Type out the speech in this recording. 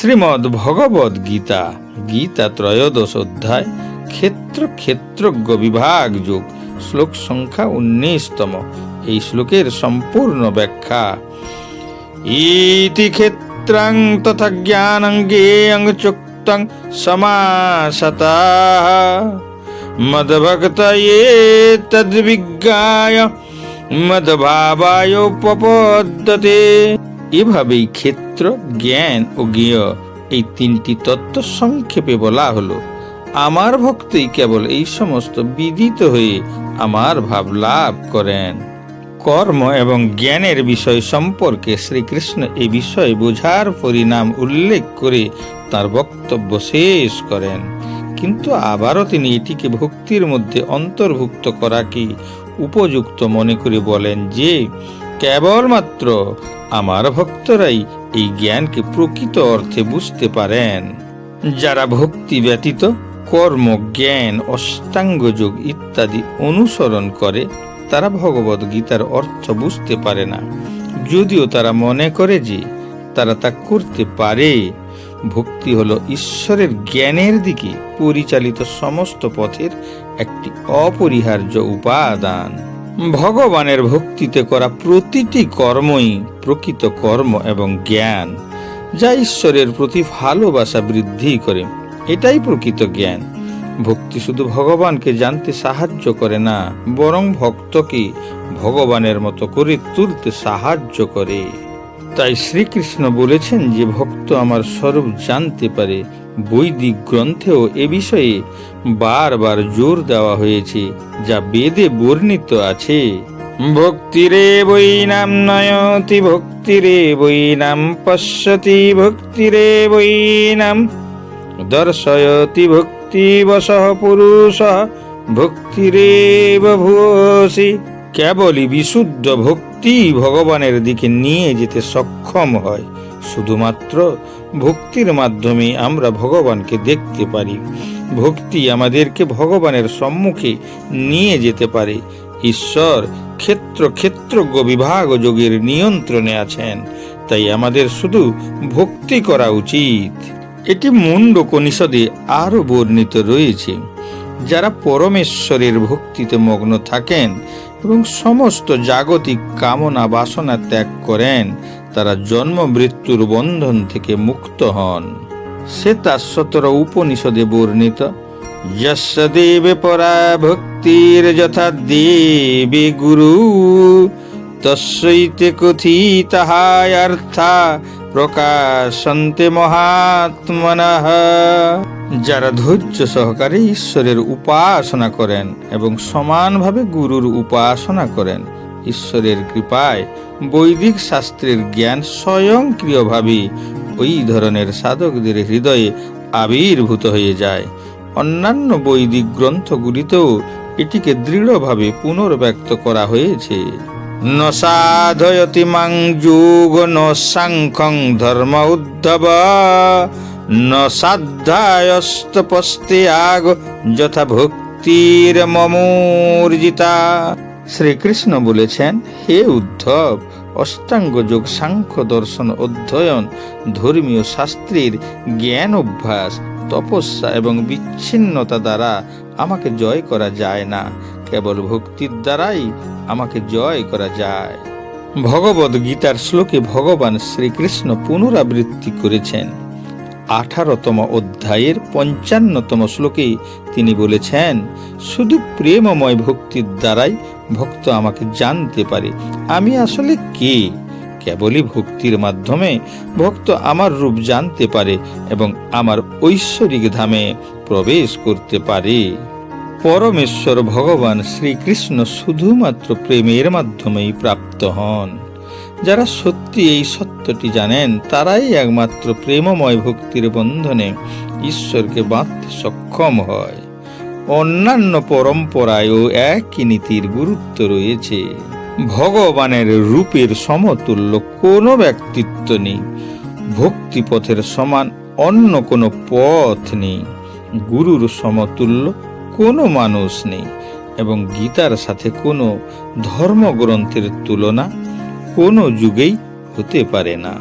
শ্রীমদ্ ভগবদ গীতা গীতা ত্রয়োদশ অধ্যায় ক্ষেত্র ক্ষেত্রজ্ঞ বিভাগ যোগ, শ্লোক সংখ্যা উনিশতম এই শ্লোকের সম্পূর্ণ ব্যাখ্যা। ইতি ক্ষেত্রং তথা জ্ঞানং চুক্তং সমাসতা। মদভক্ত ये তদ্বিজ্ঞায়, মদভাবায় উপপদ্যতে। এভাবেই ক্ষেত্র, জ্ঞান ও জ্ঞেয় এই তিনটি তত্ত্ব সংক্ষেপে বলা হলো। আমার ভক্তই কেবল এই সমস্ত বিদিত হয়ে আমার ভাব লাভ করেন। কর্ম এবং জ্ঞানের বিষয় সম্পর্কে শ্রীকৃষ্ণ এ বিষয়ে বোঝার পরিণাম উল্লেখ করে তার বক্তব্য শেষ করেন। কিন্তু আবারও তিনি এটিকে ভক্তির মধ্যে অন্তর্ভুক্ত করাকে উপযুক্ত মনে করে বলেন যে কেবলমাত্র আমার ভক্তরাই এই জ্ঞানকে প্রকৃত অর্থে বুঝতে পারেন। যারা ভক্তি ব্যতীত কর্ম, জ্ঞান অষ্টাঙ্গযোগ ইত্যাদি অনুসরণ করে, তারা ভগবত গীতার অর্থ বুঝতে পারে না। যদিও তারা মনে করে যে তারা তা করতে পারে। ভক্তি হলো ঈশ্বরের জ্ঞানের দিকে পরিচালিত সমস্ত পথের একটি অপরিহার্য উপাদান। ভগবানের ভক্তিতে করা প্রতিটি কর্মই প্রকৃত কর্ম এবং জ্ঞান, যা ঈশ্বরের প্রতি ভালোবাসা বৃদ্ধি করে। এটাই প্রকৃত জ্ঞান। ভক্তি শুধু ভগবানকে জানতে সাহায্য করে না, বরং ভক্তকে ভগবানের মতো করে তুলতে সাহায্য করে। তাই শ্রীকৃষ্ণ বলেছেন যে, ভক্ত আমার স্বরূপ জানতে পারে বৈদিক গ্রন্থেও এ বিষয়ে বারবার জোর দেওয়া হয়েছে যা বেদে বর্ণিত আছে। ভক্তিরে বৈ নাম নয়তি ভক্তিরে বৈ নাম পশ্যতি ভক্তিরে বৈ নাম দর্শয়তি ভক্তিবশঃ পুরুষ ভক্তিরে ভূয়সি কেবলই বিশুদ্ধ ভক্তি ভগবানের দিকে নিয়ে যেতে সক্ষম হয় শুধুমাত্র ভক্তির মাধ্যমে আমরা ভগবানকে দেখতে পারি। ভক্তি আমাদেরকে ভগবানের সম্মুখে নিয়ে যেতে পারে। ঈশ্বর ক্ষেত্র ক্ষেত্রজ্ঞ বিভাগ যোগের নিয়ন্ত্রণে আছেন। তাই আমাদের শুধু ভক্তি করা উচিত। এটি মুন্ডকনিষদে আরও বর্ণিত রয়েছে। যারা পরমেশ্বরের ভক্তিতে মগ্ন থাকেন এবং সমস্ত জাগতিক কামনা বাসনা ত্যাগ করেন তারা জন্ম মৃত্যুর বন্ধন থেকে মুক্ত হন। সে তার সতর উপনিষদে বর্ণিত যস্য দেবে পরা ভক্তির যথা দেবে গুরু তস্যৈতে কথিতাহায়ার্থা প্রকাশন্তে মহাত্মনঃ। যারা ধৈর্য সহকারে ঈশ্বরের উপাসনা করেন এবং সমানভাবে গুরুর উপাসনা করেন ঈশ্বরের কৃপায় বৈদিক শাস্ত্রের জ্ঞান স্বয়ংক্রিয়ভাবে ওই ধরনের সাধকদের হৃদয়ে আবির্ভূত হয়ে যায়। অন্যান্য বৈদিক গ্রন্থগুলিতেও এটিকে দৃঢ়ভাবে পুনর্ব্যক্ত করা হয়েছে। ন সাধয়তি মাং যুগ ন সাংখ্যং ধর্ম উদ্ধব, ন সাধ্যায়স্তপস্তে আগ যথা ভক্তির মমূর্জিতা। শ্রীকৃষ্ণ বলেছেন, হে উদ্ধব, অষ্টাঙ্গ যোগ সাংখ্য দর্শন অধ্যয়ন, ধর্মীয় শাস্ত্রের জ্ঞান অভ্যাস, তপস্যা এবং বিচ্ছিন্নতা দ্বারা আমাকে জয় করা যায় না। কেবল ভক্তির দ্বারাই আমাকে জয় করা যায়। ভগবদ গীতার শ্লোকে ভগবান শ্রীকৃষ্ণ পুনরাবৃত্তি করেছেন। আঠারোতম অধ্যায়ের পঞ্চান্নতম শ্লোকে তিনি বলেছেন, শুধু প্রেমময় ভক্তির দ্বারাই ভক্ত আমাকে জানতে পারে। আমি আসলে কে? কেবলই ভক্তির মাধ্যমে ভক্ত আমার রূপ জানতে পারে এবং আমার ঐশ্বরিক ধামে প্রবেশ করতে পারে। পরমেশ্বর ভগবান শ্রীকৃষ্ণ শুধুমাত্র প্রেমের মাধ্যমেই প্রাপ্ত হন। যারা সত্যি এই সত্যটি জানেন, তারাই একমাত্র প্রেমময় ভক্তির বন্ধনে ঈশ্বরকে বাঁধতে সক্ষম হয়। অন্যান্য পরম্পরায়ও একই নীতির গুরুত্ব রয়েছে। ভগবানের রূপের সমতুল্য কোনো ব্যক্তিত্ব নেই। ভক্তিপথের সমান অন্য কোনো পথ নেই। গুরুর সমতুল্য কোনো মানুষ নেই এবং গীতার সাথে কোনো ধর্মগ্রন্থের তুলনা কোনো যুগেই হতে পারে না।